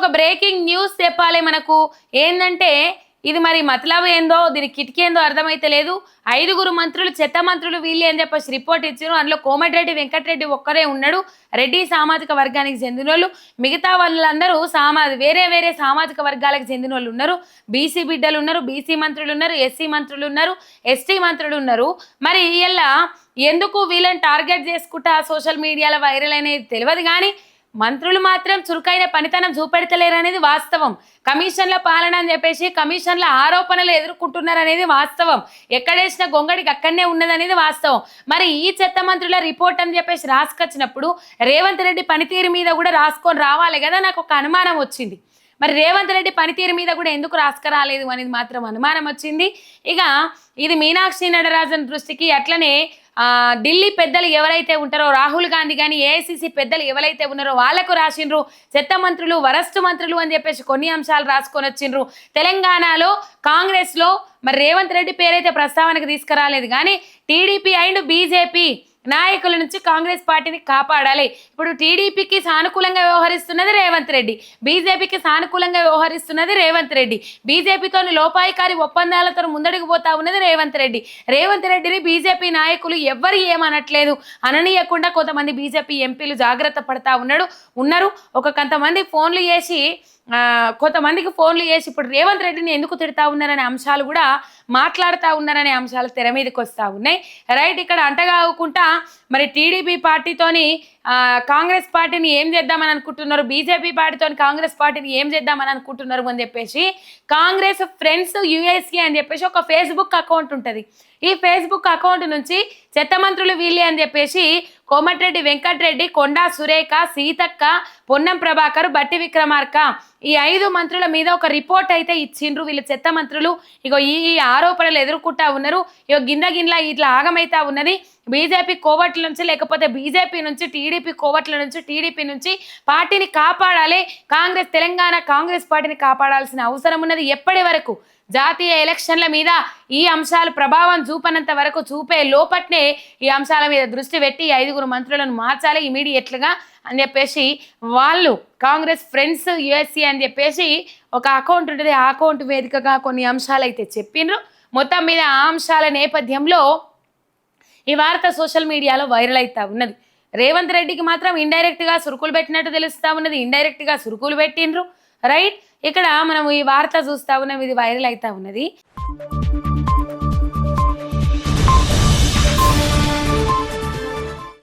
ఒక breaking news చెప్పాలి మనకు. ఏంటంటే ఇది మరి మతలబు ఏందో దీని కిటికీ ఏందో అర్థమైతే లేదు. ఐదుగురు మంత్రులు చెత్త మంత్రులు వీళ్ళు అని చెప్పేసి రిపోర్ట్ ఇచ్చారు అందులో కోమటిరెడ్డి వెంకటరెడ్డి ఒక్కరే ఉన్నాడు. రెడ్డి సామాజిక వర్గానికి చెందిన వాళ్ళు మిగతా వాళ్ళందరూ సామా వేరే వేరే సామాజిక వర్గాలకు చెందిన వాళ్ళు ఉన్నారు. బీసీ బిడ్డలు ఉన్నారు బీసీ మంత్రులు ఉన్నారు ఎస్సీ మంత్రులు ఉన్నారు ఎస్టీ మంత్రులు ఉన్నారు. మరి ఇలా ఎందుకు వీళ్ళని టార్గెట్ చేసుకుంటా సోషల్ మీడియాలో వైరల్ అనేది తెలియదు కానీ మంత్రులు మాత్రం చురుకైన పనితనం చూపెడతలేరు అనేది వాస్తవం. కమిషన్ల పాలన అని చెప్పేసి కమిషన్ల ఆరోపణలు ఎదుర్కొంటున్నారు అనేది వాస్తవం ఎక్కడేసిన గొంగడికి అక్కడనే ఉన్నదనేది వాస్తవం. మరి ఈ చెత్త మంత్రుల రిపోర్ట్ అని చెప్పేసి రాసుకొచ్చినప్పుడు రేవంత్ రెడ్డి పనితీరు మీద కూడా రాసుకొని రావాలి కదా నాకు ఒక అనుమానం వచ్చింది. మరి రేవంత్ రెడ్డి పనితీరు మీద కూడా ఎందుకు రాసుకురాలేదు అనేది మాత్రం అనుమానం వచ్చింది. ఇక ఇది మీనాక్షి నడరాజన్ దృష్టికి అట్లనే ఢిల్లీ పెద్దలు ఎవరైతే ఉంటారో రాహుల్ గాంధీ కానీ ఏఐసిసి పెద్దలు ఎవరైతే ఉన్నారో వాళ్ళకు రాసిండ్రు. చెత్త మంత్రులు వరస్ట్ మంత్రులు అని చెప్పేసి కొన్ని అంశాలు రాసుకొని వచ్చిండ్రు. తెలంగాణలో కాంగ్రెస్లో మరి రేవంత్ రెడ్డి పేరైతే ప్రస్తావనకు తీసుకురాలేదు. కానీ టీడీపీ అండ్ బీజేపీ నాయకుల నుంచి కాంగ్రెస్ పార్టీని కాపాడాలి. ఇప్పుడు టీడీపీకి సానుకూలంగా వ్యవహరిస్తున్నది రేవంత్ రెడ్డి. బీజేపీకి సానుకూలంగా వ్యవహరిస్తున్నది రేవంత్ రెడ్డి. బీజేపీతో లోపాయికారి ఒప్పందాలతో ముందడుగు పోతా ఉన్నది రేవంత్ రెడ్డి. రేవంత్ రెడ్డిని బీజేపీ నాయకులు ఎవ్వరు ఏమనట్లేదు. అననీయకుండా కొంతమంది బీజేపీ ఎంపీలు జాగ్రత్త పడతా ఉన్నాడు. ఉన్నారు. ఒక కొంతమంది ఫోన్లు చేసి కొంతమందికి ఫోన్లు చేసి ఇప్పుడు రేవంత్ రెడ్డిని ఎందుకు తిడతా ఉన్నారనే అంశాలు కూడా మాట్లాడుతూ ఉన్నారనే అంశాలు తెర మీదకి వస్తూ ఉన్నాయి. రైట్ ఇక్కడ అంటగాకుండా మరి టీడీపీ పార్టీతోని కాంగ్రెస్ పార్టీని ఏం చేద్దామని అనుకుంటున్నారు? బీజేపీ పార్టీతో కాంగ్రెస్ పార్టీని ఏం చేద్దామని అనుకుంటున్నారు అని చెప్పేసి కాంగ్రెస్ ఫ్రెండ్స్ యుఎస్కి అని చెప్పేసి ఒక ఫేస్బుక్ అకౌంట్ ఉంటుంది. ఈ ఫేస్బుక్ అకౌంట్ నుంచి చెత్త మంత్రులు వీళ్ళే అని చెప్పేసి కోమటిరెడ్డి వెంకటరెడ్డి కొండా సురేఖ సీతక్క పొన్నం ప్రభాకర్ బట్టి విక్రమార్క ఈ ఐదు మంత్రుల మీద ఒక రిపోర్ట్ అయితే ఇచ్చిండ్రు. వీళ్ళు చెత్త మంత్రులు. ఇగో ఈ ఆరోపణలు ఎదుర్కొంటా ఉన్నారు. ఇగో గింద గిన్నెల ఇట్లా ఆగమైతా ఉన్నది. బీజేపీ కోవట్ల నుంచి లేకపోతే బీజేపీ నుంచి టీడీపీ కోవట్ల నుంచి టీడీపీ నుంచి పార్టీని కాపాడాలి. కాంగ్రెస్ తెలంగాణ కాంగ్రెస్ పార్టీని కాపాడాల్సిన అవసరం ఉన్నది ఎప్పటి వరకు? జాతీయ ఎలక్షన్ల మీద ఈ అంశాలు ప్రభావం చూపనంత వరకు చూపే లోపట్నే ఈ అంశాల మీద దృష్టి పెట్టి ఐదుగురు మంత్రులను మార్చాలి ఇమీడియట్లుగా అని చెప్పేసి వాళ్ళు కాంగ్రెస్ ఫ్రెండ్స్ యుఎస్సీ అని చెప్పేసి ఒక అకౌంట్ ఉంటుంది. ఆ అకౌంట్ వేదికగా కొన్ని అంశాలు అయితే చెప్పిండ్రు మొత్తం మీద ఆ అంశాల నేపథ్యంలో ఈ వార్త సోషల్ మీడియాలో వైరల్ అవుతా ఉన్నది. రేవంత్ రెడ్డికి మాత్రం ఇండైరెక్ట్గా సురుకులు పెట్టినట్టు తెలుస్తా ఉన్నది. ఇండైరెక్ట్గా సురుకులు పెట్టిండ్రు. రైట్ ఇక్కడ మనం ఈ వార్త చూస్తా ఉన్నాం ఇది వైరల్ అవుతా ఉన్నది.